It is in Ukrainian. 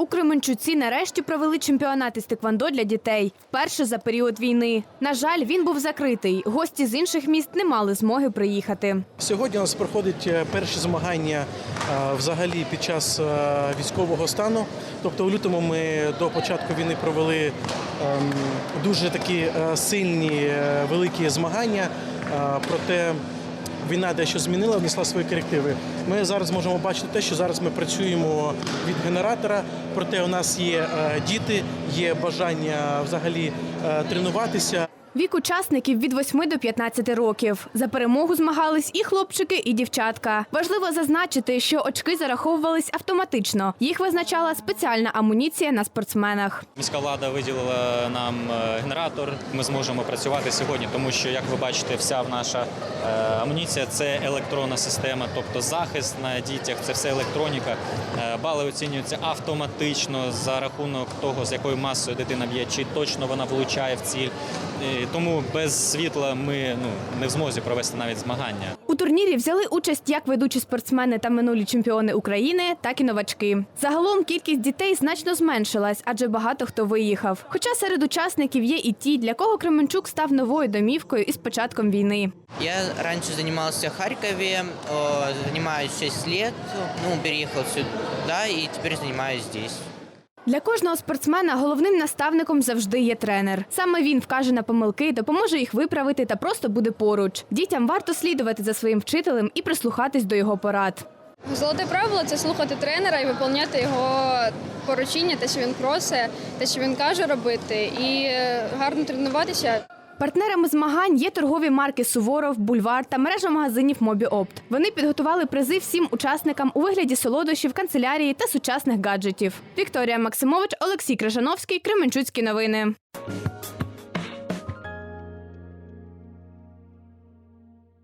У Кременчуці нарешті провели чемпіонат із теквандо для дітей. Вперше за період війни. На жаль, він був закритий. Гості з інших міст не мали змоги приїхати. Сьогодні у нас проходять е, перші змагання е, взагалі під час е, військового стану. Тобто у лютому ми до початку війни провели ем, дуже такі сильні великі змагання. Проте війна дещо змінила, внесла свої корективи. Ми зараз можемо бачити те, що зараз ми працюємо від генератора. Проте у нас є е, діти, є бажання взагалі е, тренуватися. Вік учасників від 8 до 15 років. За перемогу змагались і хлопчики, і дівчатка. Важливо зазначити, що очки зараховувались автоматично. Їх визначала спеціальна амуніція на спортсменах. Міська влада виділила нам е, генератор. Ми зможемо працювати сьогодні, тому що, як ви бачите, вся наша е, амуніція це електронна система, тобто захист на дітях, це все електроніка. Е, Бали оцінюються автоматично за рахунок того, з якою масою дитина б'є, чи точно вона влучає в ціль. І Тому без світла ми ну не в змозі провести навіть змагання. У турнірі взяли участь як ведучі спортсмени та минулі чемпіони України, так і новачки. Загалом кількість дітей значно зменшилась, адже багато хто виїхав. Хоча серед учасників є і ті, для кого Кременчук став новою домівкою із початком війни. Я раньше занимался в Харькове, э, занимаюсь 6 лет, ну, переехал сюда и теперь занимаюсь здесь. Для кожного спортсмена головним наставником завжди є тренер. Саме він вкаже на помилки, допоможе їх виправити та просто буде поруч. Дітям варто слідувати за своїм вчителем і прислухатись до його порад. Золоте правило це слухати тренера і виконувати його поручення, те, що він просить, те, що він каже робити, і е, гарно тренуватися. Партнерами змагань є торгові марки Суворов, Бульвар та мережа магазинів Мобіопт. Вони підготували призи всім учасникам у вигляді солодощів, канцелярії та сучасних гаджетів. Вікторія Максимович, Олексій Крижановський, Кременчуцькі новини.